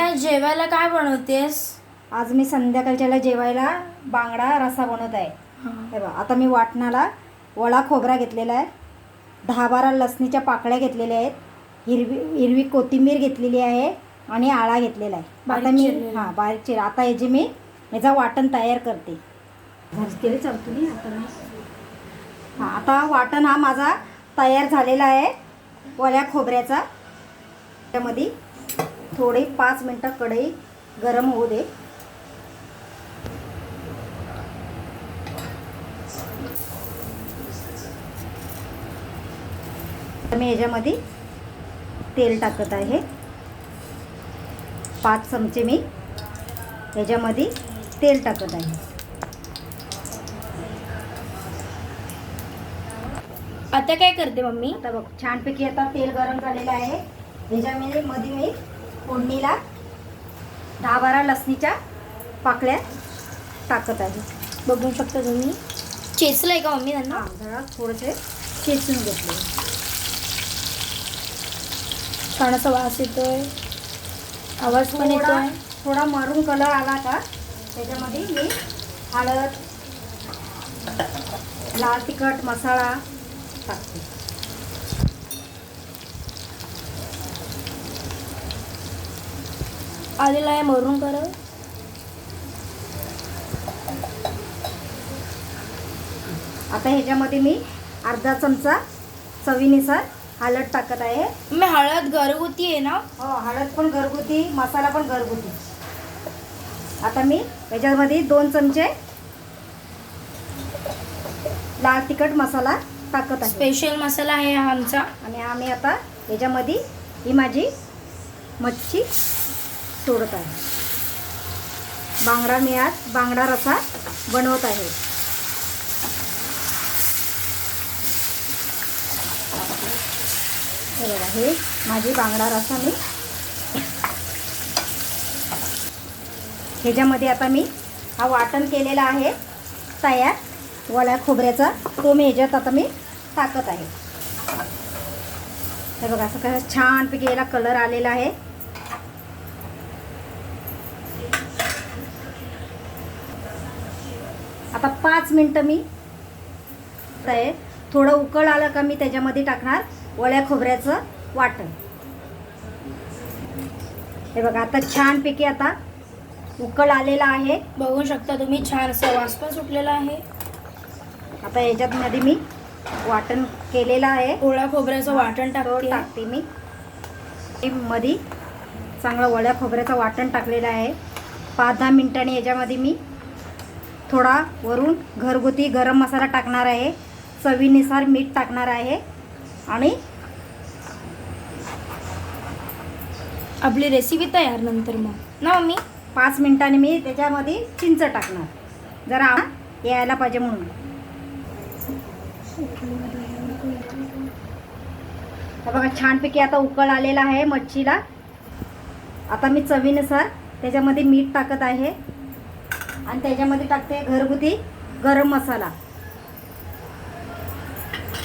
आज जेवायला काय बनवतेस? आज मी संध्याकाळच्याला जेवायला बांगडा रसा बनवत आहे. हे. बघा आता मी वाटणाला वळा खोबरा घेतलेला आहे. दहा बारा लसणीच्या पाकळ्या घेतलेल्या आहेत. हिरवी हिरवी कोथिंबीर घेतलेली आहे आणि आळा घेतलेला आहे. आता मी. हां बारीक चिर आता याची मी याचा वाटण तयार करते. चालतो नाही आता हां आता वाटण हा माझा तयार झालेला आहे. वळ्या खोबऱ्याचा. त्यामध्ये थोडी पाच मिनटं कढई गरम होऊ दे. मी याच्यामध्ये तेल टाकत आहे. पाच चमचे मी याच्यामध्ये तेल टाकत आहे. आता काय करते मम्मी? आता बघ छानपैकी आता तेल गरम झालेलं आहे. ह्याच्यामध्ये मध्ये मी फोडणीला दहा बारा लसणीच्या पाकळ्या टाकत आहे. बघू शकता तुम्ही. चेचलंय का मम्मी त्यांना? जरा थोडेसे चेचून घेतले. छान वास येतोय. आवाज पण थोडा येतोय. थोडा मारून कलर आला का त्याच्यामध्ये मी हळद लाल तिखट मसाला टाकते. आलेला आहे मरून कर. आता ह्याच्यामध्ये मी अर्धा चमचा चवीनुसार हळद टाकत आहे. मी हळद घरगुती आहे ना? हो हळद पण घरगुती मसाला पण घरगुती. आता मी याच्यामध्ये दोन चमचे लाल तिखट मसाला टाकत आहे. स्पेशल मसाला आहे हा आमचा. आणि आम्ही आता याच्यामध्ये ही माझी मच्छी सोडत आहे. बांगडा मी आज बांगडा रसा बनवत आहे. हे बघा हे माझी बांगडा रसा मी ह्याच्यामध्ये आता मी हा वाटण केलेला आहे तयार. वळ्या खोबऱ्याचा तो मी ह्याच्यात आता मी टाकत आहे. हे बघा असं काय छानपैकी याला कलर आलेला आहे. आता पाच मिनटं मी आहे. थोडं उकळ आलं का मी त्याच्यामध्ये टाकणार वळ्या खोबऱ्याचं वाटण. हे बघा आता छानपैकी आता उकळ आलेला आहे. बघू शकता तुम्ही छान असा वास पण सुटलेला आहे. आता याच्यात मध्ये मी वाटण केलेलं आहे. ओळा खोबऱ्याचं वाटण टाकते. टाकते मी. मध्ये चांगलं वड्या खोबऱ्याचं वाटण टाकलेलं आहे. पाच दहा मिनिटांनी याच्यामध्ये मी थोडा वरून घरगुती गरम मसाला टाकणार आहे. चवीनुसार मीठ टाकणार आहे. आणि आपली रेसिपी तयार नंतर मग. ना मम्मी? पाच मिनिटांनी मी त्याच्यामध्ये चिंच टाकणार. जरा यायला पाहिजे म्हणून. हे बघा छानपैकी आता उकळ आलेला आहे मच्छीला. आता मी चवीनुसार त्याच्यामध्ये मीठ टाकत आहे. आणि त्याच्यामध्ये टाकते घरगुती गरम मसाला.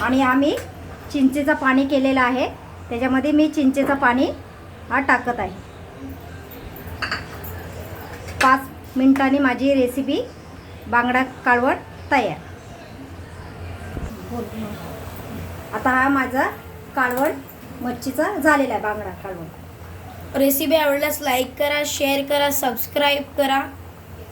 आणि आम्ही चिंचेचं पाणी केलेलं आहे. त्याच्यामध्ये मी चिंचेचं पाणी हा टाकत आहे. पाच मिनटांनी माझी रेसिपी बांगडा काळवण तयार. आता हा माझा काळवण मच्छीचा झालेला आहे बांगडा काळवट रेसिपी आवडल्यास लाईक करा शेअर करा सबस्क्राईब करा.